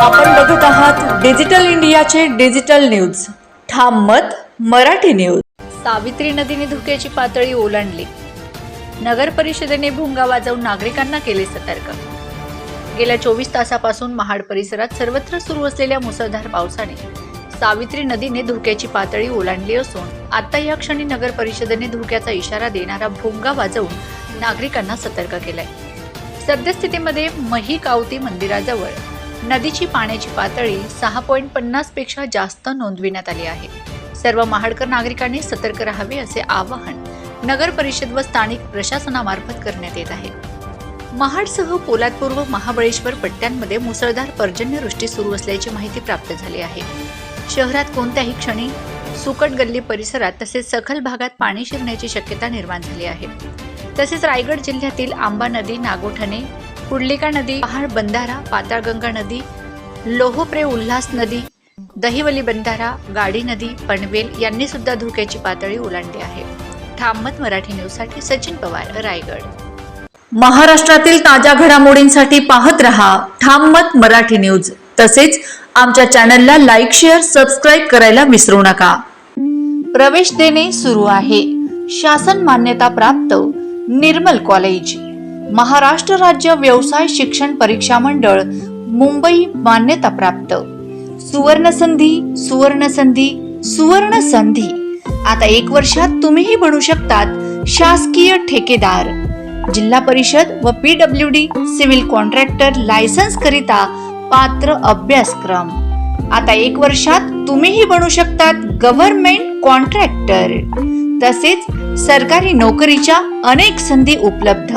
आपण बघत आहात डिजिटल इंडियाचे डिजिटल न्यूज. ठाम मत मराठी न्यूज. सावित्री नदीने धुक्याची पातळी ओलांडली. नगर परिषदेने भुंगा वाजवून नागरिकांना केले सतर्क. गेल्या चोवीस तासापासून महाड परिसरात सर्वत्र सुरू असलेल्या मुसळधार पावसाने सावित्री नदीने धुक्याची पातळी ओलांडली असून आता या क्षणी नगर परिषदेने धुक्याचा इशारा देणारा भोंगा वाजवून नागरिकांना सतर्क केलाय. सद्यस्थितीमध्ये मही कावती मंदिराजवळ नदीची पाण्याची पातळी सहा पॉईंट पन्नासपेक्षा जास्त नोंदविण्यात आली आहे. सर्व महाडकर नागरिकांनी सतर्क राहावे असे आवाहन नगर परिषद व स्थानिक प्रशासनामार्फत करण्यात येत आहे. महाडसह पोलादपूर व महाबळेश्वर पट्ट्यांमध्ये मुसळधार पर्जन्यवृष्टी सुरू असल्याची माहिती प्राप्त झाली आहे. शहरात कोणत्याही क्षणी सुकट गल्ली परिसरात तसेच सखल भागात पाणी शिरण्याची शक्यता निर्माण झाली आहे. तसेच रायगड जिल्ह्यातील आंबा नदी नागोठणे कुडलिका नदी पहाड बंधारा पाताळगंगा नदी लोहप्रे उल्हास नदी दहिवली बंधारा गाडी नदी पनवेल यांनी सुद्धा धोक्याची पातळी ओलांडली आहे. ठाममत मराठी न्यूजसाठी सचिन पवार रायगड. महाराष्ट्रातील ताज्या घडामोडींसाठी पाहत रहा ठाम मत मराठी न्यूज तसेच आमच्या चॅनलला लाईक शेअर सबस्क्राईब करायला विसरू नका. प्रवेश देणे सुरू आहे. शासन मान्यता प्राप्त. निर्मल कॉलेज महाराष्ट्र राज्य व्यवसाय शिक्षण परीक्षा मंडळ मुंबई मान्यता प्राप्त. सुवर्ण संधी सुवर्ण संधी सुवर्ण संधी आता एक वर्षात तुम्हीही बनू शकतात शासकीय ठेकेदार. जिल्हा परिषद व PW D civil contractor licence करिता पात्र अभ्यासक्रम. आता एक वर्षात तुम्हीही बनू शकतात गव्हर्नमेंट कॉन्ट्रॅक्टर. तसेच सरकारी नोकरीच्या अनेक संधी उपलब्ध.